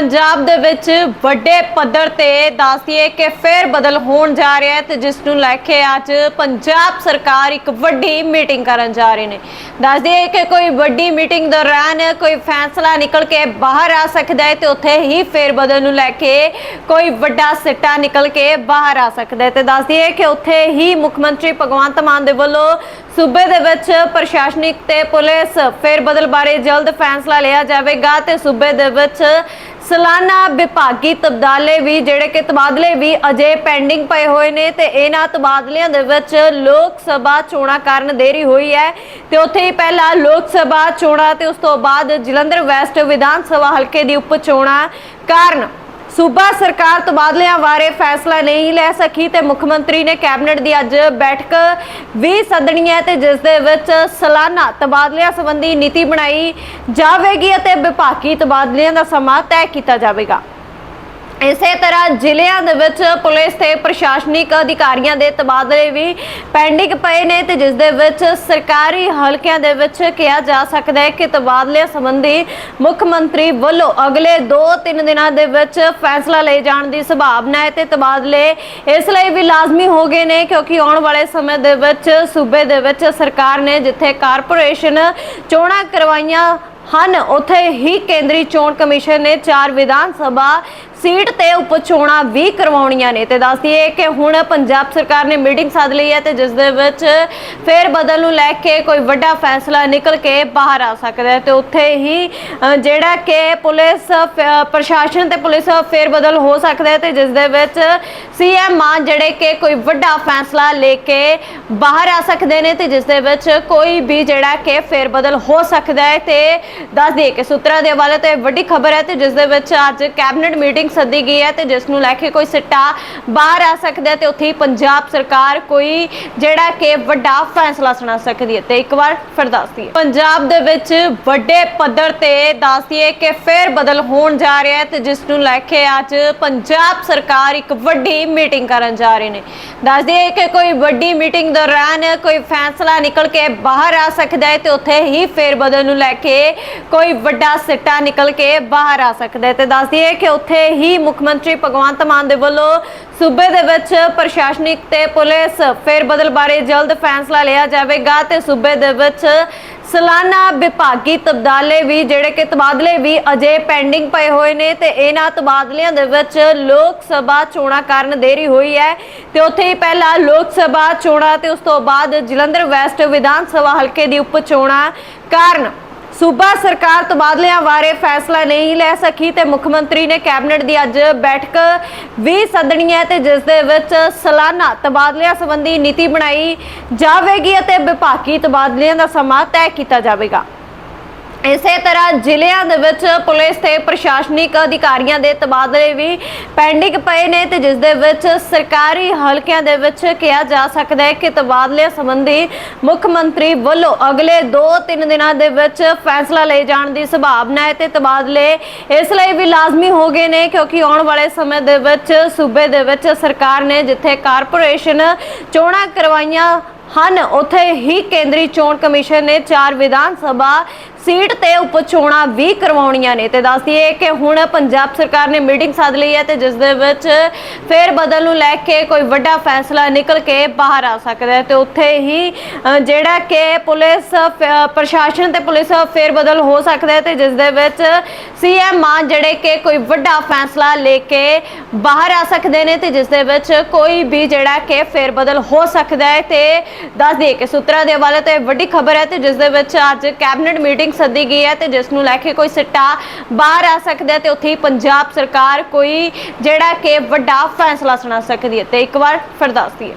ਪੰਜਾਬ ਦੇ ਵਿੱਚ ਵੱਡੇ ਪੱਧਰ ਤੇ ਦੱਸਦੀਏ ਕਿ ਫੇਰ ਬਦਲ ਹੋਣ ਜਾ ਰਿਹਾ ਹੈ ਤੇ ਜਿਸ ਨੂੰ ਲੈ ਕੇ ਅੱਜ ਪੰਜਾਬ ਸਰਕਾਰ ਇੱਕ ਵੱਡੀ ਮੀਟਿੰਗ ਕਰਨ ਜਾ ਰਹੇ ਨੇ। ਦੱਸਦੀਏ ਕਿ ਕੋਈ ਵੱਡੀ ਮੀਟਿੰਗ ਦੌਰਾਨ ਕੋਈ ਫੈਸਲਾ ਨਿਕਲ ਕੇ ਬਾਹਰ ਆ ਸਕਦਾ ਹੈ ਤੇ ਉੱਥੇ ਹੀ ਫੇਰ ਬਦਲ ਨੂੰ ਲੈ ਕੇ ਕੋਈ ਵੱਡਾ ਸਿੱਟਾ ਨਿਕਲ ਕੇ ਬਾਹਰ ਆ ਸਕਦਾ ਹੈ। ਤੇ ਦੱਸਦੀਏ ਕਿ ਉੱਥੇ ਹੀ ਮੁੱਖ ਮੰਤਰੀ ਭਗਵੰਤ ਮਾਨ ਦੇ ਵੱਲੋਂ ਸੂਬੇ ਦੇ ਵਿੱਚ ਪ੍ਰਸ਼ਾਸਨਿਕ ਤੇ ਪੁਲਿਸ ਫੇਰ ਬਦਲ ਬਾਰੇ ਜਲਦ ਫੈਸਲਾ ਲਿਆ ਜਾਵੇਗਾ ਤੇ ਸੂਬੇ ਦੇ ਵਿੱਚ ਸਾਲਾਨਾ ਵਿਭਾਗੀ ਤਬਦਾਲੇ ਵੀ ਜਿਹੜੇ ਕਿ ਤਬਾਦਲੇ ਵੀ ਅਜੇ ਪੈਂਡਿੰਗ ਪਏ ਹੋਏ ਨੇ ਤੇ ਇਹਨਾਂ ਤਬਾਦਲਿਆਂ ਦੇ ਵਿੱਚ ਲੋਕ ਸਭਾ ਚੋਣਾਂ ਕਾਰਨ ਦੇਰੀ ਹੋਈ ਹੈ ਤੇ ਉੱਥੇ ਹੀ ਪਹਿਲਾਂ ਲੋਕ ਸਭਾ ਚੋਣਾਂ ਤੇ ਉਸ ਤੋਂ ਬਾਅਦ ਜਲੰਧਰ ਵੈਸਟ ਵਿਧਾਨ ਸਭਾ ਹਲਕੇ ਦੀ ਉਪ ਚੋਣਾਂ ਕਾਰਨ ਸੂਬਾ ਸਰਕਾਰ ਤਬਾਦਲਿਆਂ ਬਾਰੇ ਫੈਸਲਾ ਨਹੀਂ ਲੈ ਸਕੀ ਤੇ ਮੁੱਖ ਮੰਤਰੀ ਨੇ ਕੈਬਨਿਟ ਦੀ ਅੱਜ ਬੈਠਕ ਵੀ ਸੱਦਣੀ ਹੈ ਤੇ ਜਿਸ ਦੇ ਵਿੱਚ ਸਾਲਾਨਾ ਤਬਾਦਲਿਆਂ ਸੰਬੰਧੀ ਨੀਤੀ ਬਣਾਈ ਜਾਵੇਗੀ ਅਤੇ ਵਿਭਾਗੀ ਤਬਾਦਲਿਆਂ ਦਾ ਸਮਾਂ ਤੈਅ ਕੀਤਾ ਜਾਵੇਗਾ। ਇਸੇ ਤਰ੍ਹਾਂ ਜ਼ਿਲ੍ਹਿਆਂ ਦੇ ਵਿੱਚ ਪੁਲਿਸ ਤੇ ਪ੍ਰਸ਼ਾਸਨਿਕ ਅਧਿਕਾਰੀਆਂ ਦੇ ਤਬਾਦਲੇ ਵੀ ਪੈਂਡਿੰਗ ਪਏ ਨੇ ਤੇ ਜਿਸ ਦੇ ਵਿੱਚ ਸਰਕਾਰੀ ਹਲਕਿਆਂ ਦੇ ਵਿੱਚ ਕਿਹਾ ਜਾ ਸਕਦਾ ਹੈ ਕਿ ਤਬਾਦਲੇ ਸੰਬੰਧੀ ਮੁੱਖ ਮੰਤਰੀ ਵੱਲੋਂ ਅਗਲੇ 2-3 ਦਿਨਾਂ ਦੇ ਵਿੱਚ ਫੈਸਲਾ ਲਏ ਜਾਣ ਦੀ ਸੰਭਾਵਨਾ ਹੈ ਤੇ ਤਬਾਦਲੇ ਇਸ ਲਈ ਵੀ ਲਾਜ਼ਮੀ ਹੋ ਗਏ ਨੇ ਕਿਉਂਕਿ ਆਉਣ ਵਾਲੇ ਸਮੇਂ ਦੇ ਵਿੱਚ ਸੂਬੇ ਦੇ ਵਿੱਚ ਸਰਕਾਰ ਨੇ ਜਿੱਥੇ ਕਾਰਪੋਰੇਸ਼ਨ ਚੋਣਾਂ ਕਰਵਾਈਆਂ ਹਨ, ਉੱਥੇ ਹੀ ਕੇਂਦਰੀ ਚੋਣ ਕਮਿਸ਼ਨ ਨੇ ਚਾਰ ਵਿਧਾਨ ਸਭਾ ਸੀਟ ਤੇ ਉਪ ਚੋਣਾਂ ਵੀ ਕਰਵਾਉਣੀਆਂ ਨੇ ਤੇ ਦੱਸਦੀਏ ਕਿ ਹੁਣ ਪੰਜਾਬ ਸਰਕਾਰ ਨੇ ਮੀਟਿੰਗ ਸੱਦ ਲਈ ਹੈ ਤੇ ਜਿਸ ਦੇ ਵਿੱਚ ਫੇਰ ਬਦਲ ਨੂੰ ਲੈ ਕੇ ਕੋਈ ਵੱਡਾ ਫੈਸਲਾ ਨਿਕਲ ਕੇ ਬਾਹਰ ਆ ਸਕਦਾ ਹੈ ਤੇ ਉੱਥੇ ਹੀ ਜਿਹੜਾ ਕਿ ਪੁਲਿਸ ਪ੍ਰਸ਼ਾਸਨ ਤੇ ਪੁਲਿਸ ਫੇਰ ਬਦਲ ਹੋ ਸਕਦਾ ਹੈ ਤੇ ਜਿਸ ਦੇ ਵਿੱਚ ਸੀਐਮ ਮਾਨ ਜਿਹੜੇ ਕਿ ਕੋਈ ਵੱਡਾ ਫੈਸਲਾ ਲੈ ਕੇ ਬਾਹਰ ਆ ਸਕਦੇ ਨੇ ਤੇ ਜਿਸ ਦੇ ਵਿੱਚ ਕੋਈ ਵੀ ਜਿਹੜਾ ਕਿ ਫੇਰ ਬਦਲ ਹੋ ਸਕਦਾ ਹੈ ਤੇ ਦੱਸ ਦਈਏ ਕਿ ਸੂਤਰਾਂ ਦੇ ਹਵਾਲੇ ਤੋਂ ਇਹ ਵੱਡੀ ਖਬਰ ਹੈ ਤੇ ਜਿਸ ਦੇ ਵਿੱਚ ਅੱਜ ਕੈਬਨਿਟ ਮੀਟਿੰਗ ਸੱਦੀ ਗਈ ਹੈ ਤੇ ਜਿਸ ਨੂੰ ਲੈ ਕੇ ਕੋਈ ਸਿੱਟਾ ਬਾਹਰ ਆ ਸਕਦਾ ਤੇ ਉੱਥੇ ਹੀ ਪੰਜਾਬ ਸਰਕਾਰ ਕੋਈ ਜਿਹੜਾ ਕਿ ਵੱਡਾ ਫੈਸਲਾ ਸੁਣਾ ਸਕਦੀ ਹੈ। ਤੇ ਇੱਕ ਵਾਰ ਫਿਰ ਦੱਸਦੀ ਦਈਏ ਪੰਜਾਬ ਦੇ ਵਿੱਚ ਵੱਡੇ ਪੱਧਰ ਤੇ ਦੱਸ ਦਈਏ ਕਿ ਫੇਰ ਬਦਲ ਹੋਣ ਜਾ ਰਿਹਾ ਹੈ ਤੇ ਜਿਸ ਨੂੰ ਲੈ ਕੇ ਅੱਜ ਪੰਜਾਬ ਸਰਕਾਰ ਇੱਕ ਵੱਡੀ ਮੀਟਿੰਗ ਕਰਨ ਜਾ ਰਹੇ ਨੇ। ਦੱਸ ਦਈਏ ਕਿ ਕੋਈ ਵੱਡੀ ਮੀਟਿੰਗ ਦੌਰਾਨ ਕੋਈ ਫੈਸਲਾ ਨਿਕਲ ਕੇ ਬਾਹਰ ਆ ਸਕਦਾ ਹੈ ਤੇ ਉੱਥੇ ਹੀ ਫੇਰ ਬਦਲ ਨੂੰ ਲੈ ਕੇ ਕੋਈ ਵੱਡਾ ਸਿੱਟਾ ਨਿਕਲ ਕੇ ਬਾਹਰ ਆ ਸਕਦਾ ਹੈ। ਤੇ ਦੱਸ ਦਈਏ ਕਿ ਉੱਥੇ ਹੀ ਮੁੱਖ ਮੰਤਰੀ ਭਗਵੰਤ ਮਾਨ ਦੇ ਵੱਲੋਂ ਸੂਬੇ ਦੇ ਵਿੱਚ ਪ੍ਰਸ਼ਾਸਨਿਕ ਤੇ ਪੁਲਿਸ ਫੇਰ ਬਦਲ ਬਾਰੇ ਜਲਦ ਫੈਸਲਾ ਲਿਆ ਜਾਵੇਗਾ ਤੇ ਸੂਬੇ ਦੇ ਵਿੱਚ ਸਾਲਾਨਾ ਵਿਭਾਗੀ ਤਬਦਾਲੇ ਵੀ ਜਿਹੜੇ ਕਿ ਤਬਾਦਲੇ ਵੀ ਅਜੇ ਪੈਂਡਿੰਗ ਪਏ ਹੋਏ ਨੇ ਤੇ ਇਹਨਾਂ ਤਬਾਦਲਿਆਂ ਦੇ ਵਿੱਚ ਲੋਕ ਸਭਾ ਚੋਣਾਂ ਕਾਰਨ ਦੇਰੀ ਹੋਈ ਹੈ ਤੇ ਉੱਥੇ ਹੀ ਪਹਿਲਾਂ ਲੋਕ ਸਭਾ ਚੋਣਾਂ ਤੇ ਉਸ ਤੋਂ ਬਾਅਦ ਜਲੰਧਰ ਵੈਸਟ ਵਿਧਾਨ ਸਭਾ ਹਲਕੇ ਦੀ ਉਪ ਚੋਣਾਂ ਕਾਰਨ ਸੂਬਾ ਸਰਕਾਰ ਤਬਾਦਲਿਆਂ ਬਾਰੇ ਫੈਸਲਾ ਨਹੀਂ ਲੈ ਸਕੀ ਤੇ ਮੁੱਖ ਮੰਤਰੀ ਨੇ ਕੈਬਨਿਟ ਦੀ ਅੱਜ ਬੈਠਕ ਵੀ ਸੱਦਣੀ ਹੈ ਤੇ ਜਿਸ ਦੇ ਵਿੱਚ ਸਾਲਾਨਾ ਤਬਾਦਲਿਆਂ ਸੰਬੰਧੀ ਨੀਤੀ ਬਣਾਈ ਜਾਵੇਗੀ ਅਤੇ ਵਿਭਾਗੀ ਤਬਾਦਲਿਆਂ ਦਾ ਸਮਾਂ ਤੈਅ ਕੀਤਾ ਜਾਵੇਗਾ। ਇਸੇ ਤਰ੍ਹਾਂ ਜ਼ਿਲ੍ਹਿਆਂ ਦੇ ਵਿੱਚ ਪੁਲਿਸ ਤੇ ਪ੍ਰਸ਼ਾਸਨਿਕ ਅਧਿਕਾਰੀਆਂ ਦੇ ਤਬਾਦਲੇ ਵੀ ਪੈਂਡਿੰਗ ਪਏ ਨੇ ਤੇ ਜਿਸ ਦੇ ਵਿੱਚ ਸਰਕਾਰੀ ਹਲਕਿਆਂ ਦੇ ਵਿੱਚ ਕਿਹਾ ਜਾ ਸਕਦਾ ਹੈ ਕਿ ਤਬਾਦਲੇ ਸੰਬੰਧੀ ਮੁੱਖ ਮੰਤਰੀ ਵੱਲੋਂ ਅਗਲੇ 2-3 ਦਿਨਾਂ ਦੇ ਵਿੱਚ ਫੈਸਲਾ ਲਏ ਜਾਣ ਦੀ ਸੰਭਾਵਨਾ ਹੈ ਤੇ ਤਬਾਦਲੇ ਇਸ ਲਈ ਵੀ ਲਾਜ਼ਮੀ ਹੋ ਗਏ ਨੇ ਕਿਉਂਕਿ ਆਉਣ ਵਾਲੇ ਸਮੇਂ ਦੇ ਵਿੱਚ ਸੂਬੇ ਦੇ ਵਿੱਚ ਸਰਕਾਰ ਨੇ ਜਿੱਥੇ ਕਾਰਪੋਰੇਸ਼ਨ ਚੋਣਾਂ ਕਰਵਾਈਆਂ ਹਨ, ਉੱਥੇ ਹੀ ਕੇਂਦਰੀ ਚੋਣ ਕਮਿਸ਼ਨ ਨੇ ਚਾਰ ਵਿਧਾਨ ਸਭਾ ਸੀਟ ਤੇ ਉਪ ਚੋਣਾਂ ਵੀ ਕਰਵਾਉਣੀਆਂ ਨੇ ਤੇ ਦੱਸਦੀਏ ਕਿ ਹੁਣ ਪੰਜਾਬ ਸਰਕਾਰ ਨੇ ਮੀਟਿੰਗ ਸੱਦ ਲਈ ਹੈ ਤੇ ਜਿਸ ਦੇ ਵਿੱਚ ਫੇਰ ਬਦਲ ਨੂੰ ਲੈ ਕੇ ਕੋਈ ਵੱਡਾ ਫੈਸਲਾ ਨਿਕਲ ਕੇ ਬਾਹਰ ਆ ਸਕਦਾ ਹੈ ਤੇ ਉੱਥੇ ਹੀ ਜਿਹੜਾ ਕਿ ਪੁਲਿਸ ਪ੍ਰਸ਼ਾਸਨ ਤੇ ਪੁਲਿਸ ਫੇਰ ਬਦਲ ਹੋ ਸਕਦਾ ਹੈ ਤੇ ਜਿਸ ਦੇ ਵਿੱਚ ਸੀਐਮ ਮਾਨ ਜਿਹੜੇ ਕਿ ਕੋਈ ਵੱਡਾ ਫੈਸਲਾ ਲੈ ਕੇ ਬਾਹਰ ਆ ਸਕਦੇ ਨੇ ਤੇ ਜਿਸ ਦੇ ਵਿੱਚ ਕੋਈ ਵੀ ਜਿਹੜਾ ਕਿ ਫੇਰ ਬਦਲ ਹੋ ਸਕਦਾ ਹੈ ਤੇ ਦੱਸ ਦਈਏ ਕਿ ਸੂਤਰਾਂ ਦੇ ਹਵਾਲੇ ਤੋਂ ਇਹ ਵੱਡੀ ਖਬਰ ਹੈ ਤੇ ਜਿਸ ਦੇ ਵਿੱਚ ਅੱਜ ਕੈਬਨਿਟ ਮੀਟਿੰਗ ਸੱਦੀ ਗਈ ਹੈ ਤੇ ਜਿਸ ਨੂੰ ਲੈ ਕੇ ਕੋਈ ਸਿੱਟਾ ਬਾਹਰ ਆ ਸਕਦਾ ਤੇ ਉੱਥੇ ਹੀ ਪੰਜਾਬ ਸਰਕਾਰ ਕੋਈ ਜਿਹੜਾ ਕਿ ਵੱਡਾ ਫੈਸਲਾ ਸੁਣਾ ਸਕਦੀ ਹੈ। ਤੇ ਇੱਕ ਵਾਰ ਫਿਰ ਦੱਸਦੀ ਹੈ।